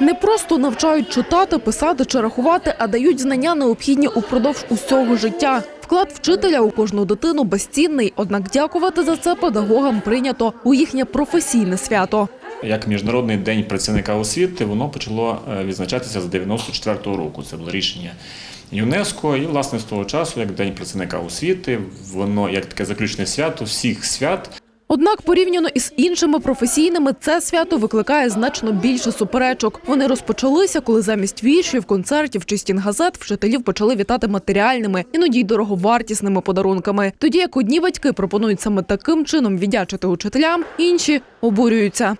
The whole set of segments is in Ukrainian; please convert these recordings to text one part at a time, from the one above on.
Не просто навчають читати, писати чи рахувати, а дають знання необхідні упродовж усього життя. Вклад вчителя у кожну дитину безцінний, однак дякувати за це педагогам прийнято у їхнє професійне свято. Як Міжнародний день працівника освіти, воно почало е, відзначатися з 94-го року. Це було рішення ЮНЕСКО. І, власне, з того часу, як День працівника освіти, воно як таке заключне свято всіх свят. Однак, порівняно із іншими професійними, це свято викликає значно більше суперечок. Вони розпочалися, коли замість віршів, концертів чи стінгазет вчителів почали вітати матеріальними, іноді й дороговартісними подарунками. Тоді як одні батьки пропонують саме таким чином віддячити учителям, інші обурюються.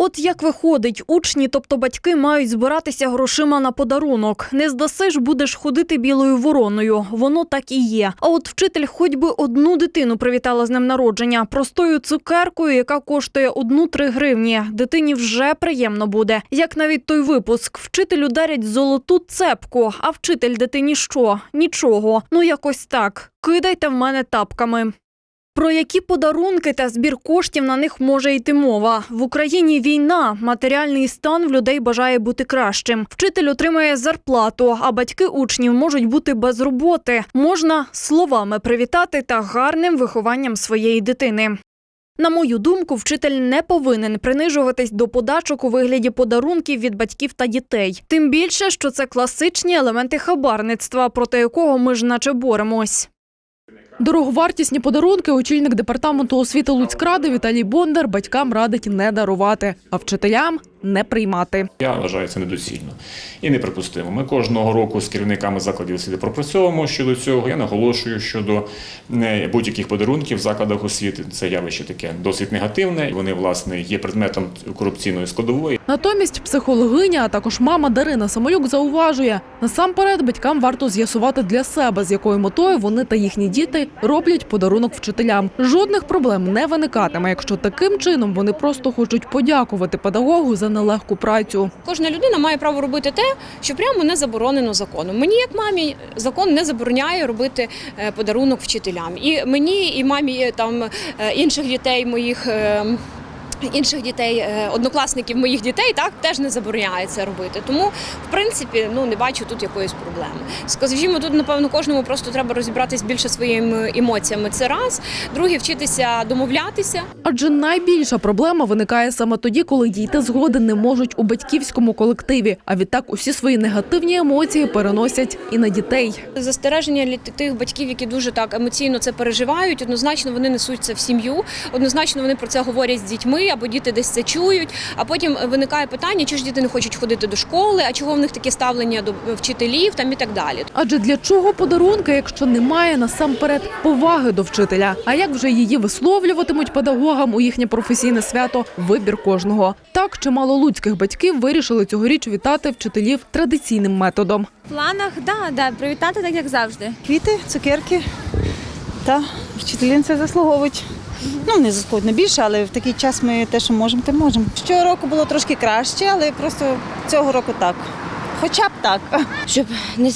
От як виходить, учні, тобто батьки, мають збиратися грошима на подарунок. Не здасиш, будеш ходити білою вороною. Воно так і є. А от вчитель хоч би одну дитину привітала з днем народження простою цукеркою, яка коштує одну-три гривні. Дитині вже приємно буде. Як навіть той випуск, вчителю дарять золоту цепку, а вчитель дитині що? Нічого. Ну якось так. Кидайте в мене тапками. Про які подарунки та збір коштів на них може йти мова? В Україні війна, матеріальний стан в людей бажає бути кращим. Вчитель отримає зарплату, а батьки учнів можуть бути без роботи. Можна словами привітати та гарним вихованням своєї дитини. На мою думку, вчитель не повинен принижуватись до подачок у вигляді подарунків від батьків та дітей. Тим більше, що це класичні елементи хабарництва, проти якого ми ж наче боремось. Дороговартісні подарунки очільник департаменту освіти Луцькради Віталій Бондар батькам радить не дарувати, а вчителям не приймати. Я вважаю це недоцільно і неприпустимо. Ми кожного року з керівниками закладів освіти пропрацьовуємо щодо цього. Я наголошую щодо е, будь-яких подарунків в закладах освіти. Це явище таке досить негативне. Вони власне є предметом корупційної складової. Натомість психологиня, а також мама Дарина Самолюк зауважує, насамперед батькам варто з'ясувати для себе, з якою метою вони та їхні діти роблять подарунок вчителям. Жодних проблем не виникатиме, якщо таким чином вони просто хочуть подякувати педагогу за нелегку працю. Кожна людина має право робити те, що прямо не заборонено законом. Мені, як мамі, закон не забороняє робити е, подарунок вчителям. І мені, і мамі там е, інших дітей моїх. Інших дітей, е, однокласників моїх дітей, так теж не забороняє це робити. Тому, в принципі, ну не бачу тут якоїсь проблеми. Скажімо, тут напевно кожному просто треба розібратись більше своїми емоціями. Це раз. Друге, вчитися домовлятися. Адже найбільша проблема виникає саме тоді, коли дійти згоди не можуть у батьківському колективі. А відтак усі свої негативні емоції переносять і на дітей. Застереження тих батьків, які дуже так емоційно це переживають. Однозначно вони несуть це в сім'ю. Однозначно вони про це говорять з дітьми, або діти десь це чують. А потім виникає питання, чи ж діти не хочуть ходити до школи, а чого в них таке ставлення до вчителів там і так далі. Адже для чого подарунки, якщо немає насамперед поваги до вчителя? А як вже її висловлюватимуть педагогам у їхнє професійне свято? Вибір кожного. Так чимало луцьких батьків вирішили цьогоріч вітати вчителів традиційним методом. В планах, да, да, привітати так, як завжди. Квіти, цукерки та вчителі це заслуговують. Ну, не заслуговують більше, але в такий час ми те, що можемо, те можемо. Щороку було трошки краще, але просто цього року так. Хоча б так. щоб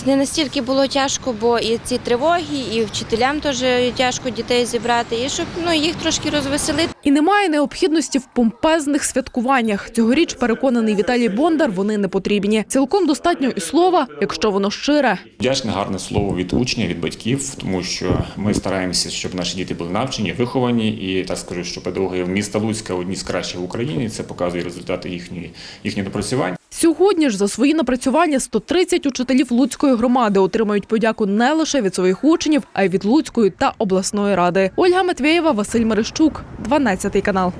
не, настільки було тяжко, бо і ці тривоги, і вчителям теж тяжко дітей зібрати, і щоб ну, їх трошки розвеселити. І немає необхідності в помпезних святкуваннях. Цьогоріч переконаний Віталій Бондар. Вони не потрібні. Цілком достатньо і слова, якщо воно щире. Вдячне гарне слово від учня, від батьків, тому що ми стараємося, щоб наші діти були навчені, виховані, і так скажу, що педагоги міста Луцька одні з кращих в Україні. Це показує результати їхньої їхніх напрацювань. Сьогодні ж за свої напрацювання 130 учителів Луцької громади отримають подяку не лише від своїх учнів, а й від Луцької та обласної ради. Ольга Матвєєва, Василь Мерещук, 12 канал.